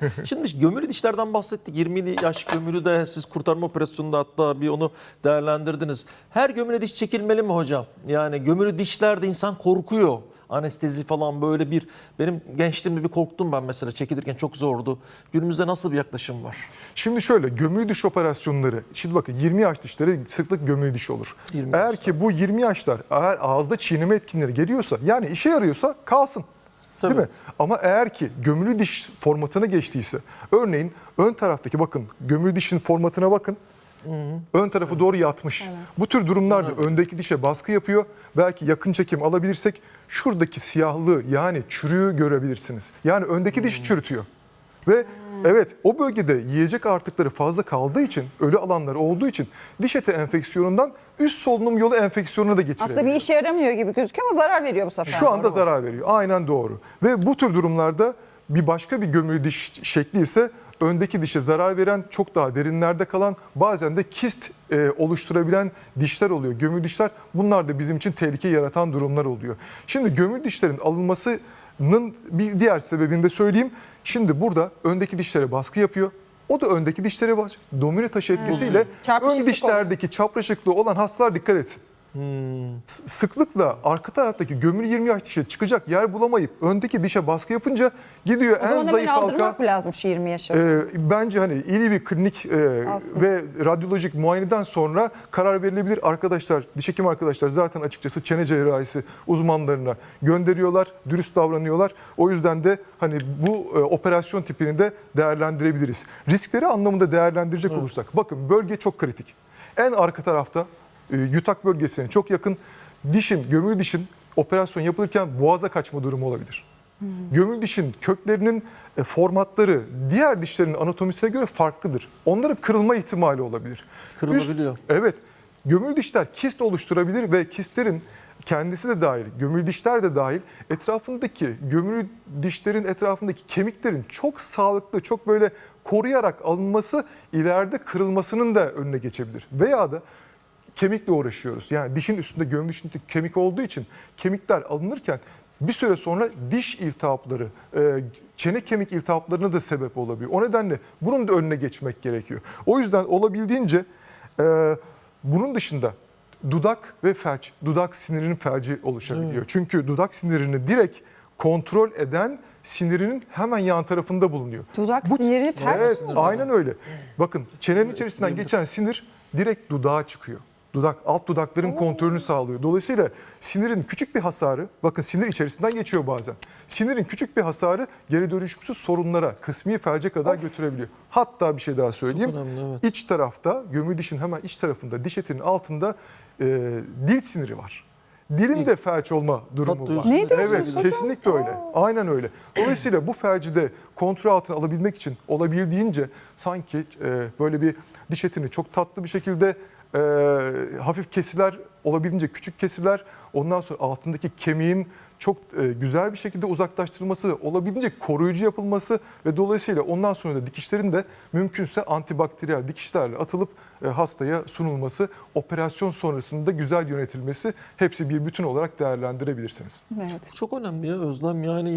şekilde. Şimdi gömülü dişlerden bahsettik. 20 yaş gömülü de siz kurtarma operasyonunda hatta bir onu değerlendirdiniz. Her gömülü diş çekilmeli mi hocam? Yani gömülü dişlerde insan korkuyor. Anestezi falan böyle bir benim gençliğimde bir korktum ben mesela çekilirken çok zordu. Günümüzde nasıl bir yaklaşım var? Şimdi şöyle gömülü diş operasyonları, şimdi bakın 20 yaş dişleri sıklık gömülü diş olur. 20 eğer ki bu 20 yaşlar eğer ağızda çiğneme etkinleri geliyorsa yani işe yarıyorsa kalsın. Tabii. Değil mi? Ama eğer ki gömülü diş formatına geçtiyse örneğin ön taraftaki bakın gömülü dişin formatına bakın. Ön tarafı doğru yatmış. Bu tür durumlarda öndeki dişe baskı yapıyor. Belki yakın çekim alabilirsek şuradaki siyahlığı yani çürüğü görebilirsiniz. Yani öndeki diş çürütüyor. Ve evet o bölgede yiyecek artıkları fazla kaldığı için, ölü alanları olduğu için diş eti enfeksiyonundan üst solunum yolu enfeksiyonuna da getiriyor. Aslında bir işe yaramıyor gibi gözüküyor ama zarar veriyor bu sefer. Şu anda zarar veriyor. Aynen doğru. Ve bu tür durumlarda bir başka bir gömülü diş şekli ise öndeki dişe zarar veren, çok daha derinlerde kalan, bazen de kist e, oluşturabilen dişler oluyor. Gömülü dişler bunlar da bizim için tehlike yaratan durumlar oluyor. Şimdi gömülü dişlerin alınmasının bir diğer sebebini de söyleyeyim. Şimdi burada öndeki dişlere baskı yapıyor. O da öndeki dişlere var. Domino taşı etkisiyle ön dişlerdeki çapraşıklığı olan hastalar dikkat etsin. S- sıklıkla arka taraftaki gömülü 20 yaş dişe çıkacak yer bulamayıp öndeki dişe baskı yapınca gidiyor O en zaman zayıf halka. mı lazım şu 20 yaşı? Ee, bence hani iyi bir klinik e, Aslında. ve radyolojik muayeneden sonra karar verilebilir. Arkadaşlar, diş hekim arkadaşlar zaten açıkçası çene cerrahisi uzmanlarına gönderiyorlar, dürüst davranıyorlar. O yüzden de hani bu e, operasyon tipini de değerlendirebiliriz. Riskleri anlamında değerlendirecek olursak, bakın bölge çok kritik. En arka tarafta e, yutak bölgesine çok yakın dişin, gömülü dişin operasyon yapılırken boğaza kaçma durumu olabilir. Gömülü dişin köklerinin e, formatları diğer dişlerin anatomisine göre farklıdır. Onların kırılma ihtimali olabilir. Kırılabiliyor. Üst- evet. Gömülü dişler kist oluşturabilir ve kistlerin kendisi de dahil, gömülü dişler de dahil etrafındaki gömülü dişlerin etrafındaki kemiklerin çok sağlıklı, çok böyle koruyarak alınması ileride kırılmasının da önüne geçebilir. Veya da kemikle uğraşıyoruz. Yani dişin üstünde gömülü dişinde kemik olduğu için kemikler alınırken bir süre sonra diş iltihapları, e, çene kemik iltihaplarına da sebep olabiliyor. O nedenle bunun da önüne geçmek gerekiyor. O yüzden olabildiğince e, bunun dışında dudak ve felç, dudak sinirinin felci oluşabiliyor. Çünkü dudak sinirini direkt kontrol eden sinirinin hemen yan tarafında bulunuyor. Dudak Bu- siniri felç Evet, aynen öyle. Bakın çenenin içerisinden geçen sinir direkt dudağa çıkıyor. Dudak, alt dudakların kontrolünü sağlıyor. Dolayısıyla sinirin küçük bir hasarı, bakın sinir içerisinden geçiyor bazen. Sinirin küçük bir hasarı geri dönüşümsüz sorunlara, kısmi felce kadar götürebiliyor. Hatta bir şey daha söyleyeyim. önemli, evet. İç tarafta, gömülü dişin hemen iç tarafında, diş etinin altında e, dil siniri var. Dilin de felç olma durumu Hatta var. Ne Evet, hocam? kesinlikle öyle. Aynen öyle. Dolayısıyla bu felci de kontrol altına alabilmek için olabildiğince sanki e, böyle bir diş etini çok tatlı bir şekilde e, hafif kesiler, olabildiğince küçük kesiler, ondan sonra altındaki kemiğin çok e, güzel bir şekilde uzaklaştırılması, olabildiğince koruyucu yapılması ve dolayısıyla ondan sonra da dikişlerin de mümkünse antibakteriyel dikişlerle atılıp e, hastaya sunulması, operasyon sonrasında güzel yönetilmesi hepsi bir bütün olarak değerlendirebilirsiniz. Evet. Çok önemli ya Özlem yani